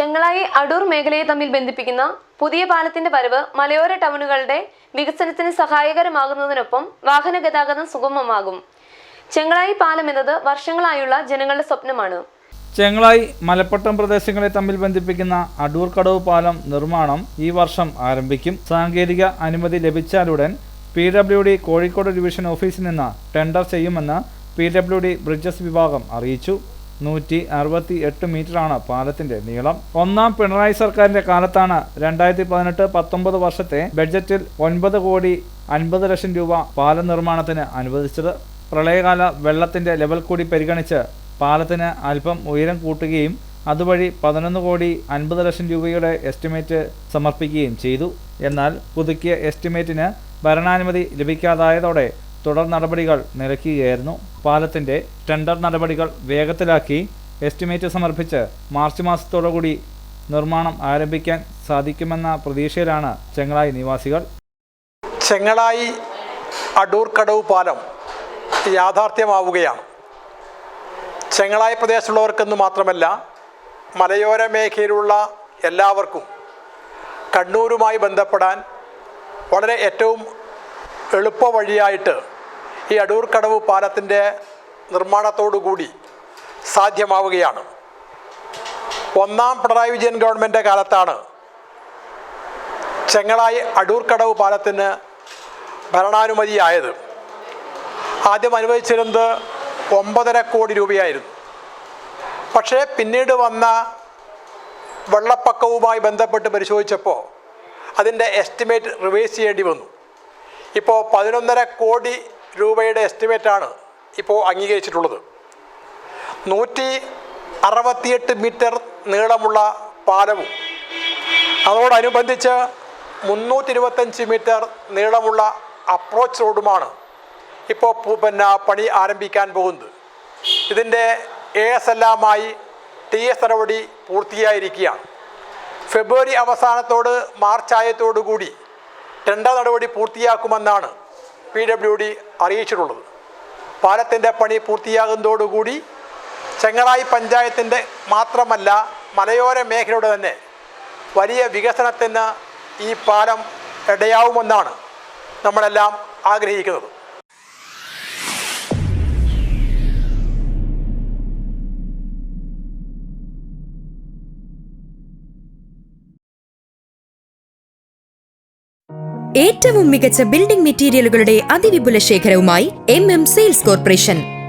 ചെങ്ങളായി അടൂർ മേഖലയെ തമ്മിൽ ബന്ധിപ്പിക്കുന്ന പുതിയ പാലത്തിന്റെ വരവ് മലയോര ടൗണുകളുടെ വികസനത്തിന് സഹായകരമാകുന്നതിനൊപ്പം വാഹന ഗതാഗതം സുഗമമാകും. ചെങ്ങളായി പാലം എന്നത് വർഷങ്ങളായുള്ള ജനങ്ങളുടെ സ്വപ്നമാണ്. ചെങ്ങളായി മലപ്പട്ടം പ്രദേശങ്ങളെ തമ്മിൽ ബന്ധിപ്പിക്കുന്ന അടൂർ കടവ് പാലം നിർമ്മാണം ഈ വർഷം ആരംഭിക്കും. സാങ്കേതിക അനുമതി ലഭിച്ചാലുടൻ P W D Kozhikode division ഓഫീസിൽ നിന്ന് ടെൻഡർ ചെയ്യുമെന്ന് പി ഡബ്ല്യു ഡി ബ്രിഡ്ജസ് വിഭാഗം അറിയിച്ചു. നൂറ്റി അറുപത്തി എട്ട് മീറ്ററാണ് പാലത്തിന്റെ നീളം. ഒന്നാം പിണറായി സർക്കാരിന്റെ കാലത്താണ് രണ്ടായിരത്തി പതിനെട്ട് പത്തൊമ്പത് വർഷത്തെ ബഡ്ജറ്റിൽ ഒൻപത് കോടി അൻപത് ലക്ഷം രൂപ പാലം നിർമ്മാണത്തിന് അനുവദിച്ചത്. പ്രളയകാല വെള്ളത്തിന്റെ ലെവൽ കൂടി പരിഗണിച്ച് പാലത്തിന് അല്പം ഉയരം കൂട്ടുകയും അതുവഴി പതിനൊന്ന് കോടി അൻപത് ലക്ഷം രൂപയുടെ എസ്റ്റിമേറ്റ് സമർപ്പിക്കുകയും ചെയ്തു. എന്നാൽ പുതുക്കിയ എസ്റ്റിമേറ്റിന് ഭരണാനുമതി ലഭിക്കാതായതോടെ തുടർ നടപടികൾ നിലയ്ക്കുകയായിരുന്നു പാലത്തിന്റെ ടെൻഡർ നടപടികൾ വേഗത്തിലാക്കി എസ്റ്റിമേറ്റ് സമർപ്പിച്ച് മാർച്ച് മാസത്തോടുകൂടി നിർമ്മാണം ആരംഭിക്കാൻ സാധിക്കുമെന്ന പ്രതീക്ഷയിലാണ് ചെങ്ങളായി നിവാസികൾ. ചെങ്ങളായി അടൂർ കടവ് പാലം യാഥാർത്ഥ്യമാവുകയാണ്. ചെങ്ങളായി പ്രദേശമുള്ളവർക്കെന്ന് മാത്രമല്ല മലയോര മേഖലയിലുള്ള എല്ലാവർക്കും കണ്ണൂരുമായി ബന്ധപ്പെടാൻ വളരെ ഏറ്റവും എളുപ്പ വഴിയായിട്ട് ഈ അടൂർക്കടവ് കടവ് പാലത്തിന്റെ നിർമ്മാണത്തോടുകൂടി സാധ്യമാവുകയാണ്. ഒന്നാം പിണറായി വിജയൻ ഗവൺമെന്റ് കാലത്താണ് ചെങ്ങളായി അടൂർക്കടവ് കടവ് പാലത്തിന് ഭരണാനുമതിയായത്. ആദ്യം അനുവദിച്ചിരുന്നത് ഒമ്പതര കോടി രൂപയായിരുന്നു. പക്ഷേ പിന്നീട് വന്ന വെള്ളപ്പൊക്കവുമായി ബന്ധപ്പെട്ട് പരിശോധിച്ചപ്പോൾ അതിന്റെ എസ്റ്റിമേറ്റ് റിവേഴ്സ് ചെയ്യേണ്ടി വന്നു. ഇപ്പോൾ പതിനൊന്നര കോടി രൂപയുടെ എസ്റ്റിമേറ്റാണ് ഇപ്പോൾ അംഗീകരിച്ചിട്ടുള്ളത്. നൂറ്റി അറുപത്തിയെട്ട് മീറ്റർ നീളമുള്ള പാലവും അതോടനുബന്ധിച്ച് മുന്നൂറ്റി ഇരുപത്തഞ്ച് മീറ്റർ നീളമുള്ള അപ്രോച്ച് റോഡുമാണ് ഇപ്പോൾ പിന്നെ പണി ആരംഭിക്കാൻ പോകുന്നത്. ഇതിന്റെ എ എസ് എല്ലാമായി ടി എസ് നടപടി പൂർത്തിയായിരിക്കുകയാണ്. ഫെബ്രുവരി അവസാനത്തോട് മാർച്ച് ആയത്തോടുകൂടി ടെൻഡർ നടപടി പൂർത്തിയാക്കുമെന്നാണ് പി ഡബ്ല്യു ഡി അറിയിച്ചിട്ടുള്ളത്. പാലത്തിന്റെ പണി പൂർത്തിയാകുന്നതോടുകൂടി ചെങ്ങളായി പഞ്ചായത്തിന്റെ മാത്രമല്ല മലയോര മേഖലയുടെ തന്നെ വലിയ വികസനത്തിന് ഈ പാലം ഇടയാവുമെന്നാണ് നമ്മളെല്ലാം ആഗ്രഹിക്കുന്നത്. ഏറ്റവും മികച്ച ബിൽഡിംഗ് മെറ്റീരിയലുകളുടെ അതിവിപുല ശേഖരവുമായി എം എം സെയിൽസ് കോർപ്പറേഷൻ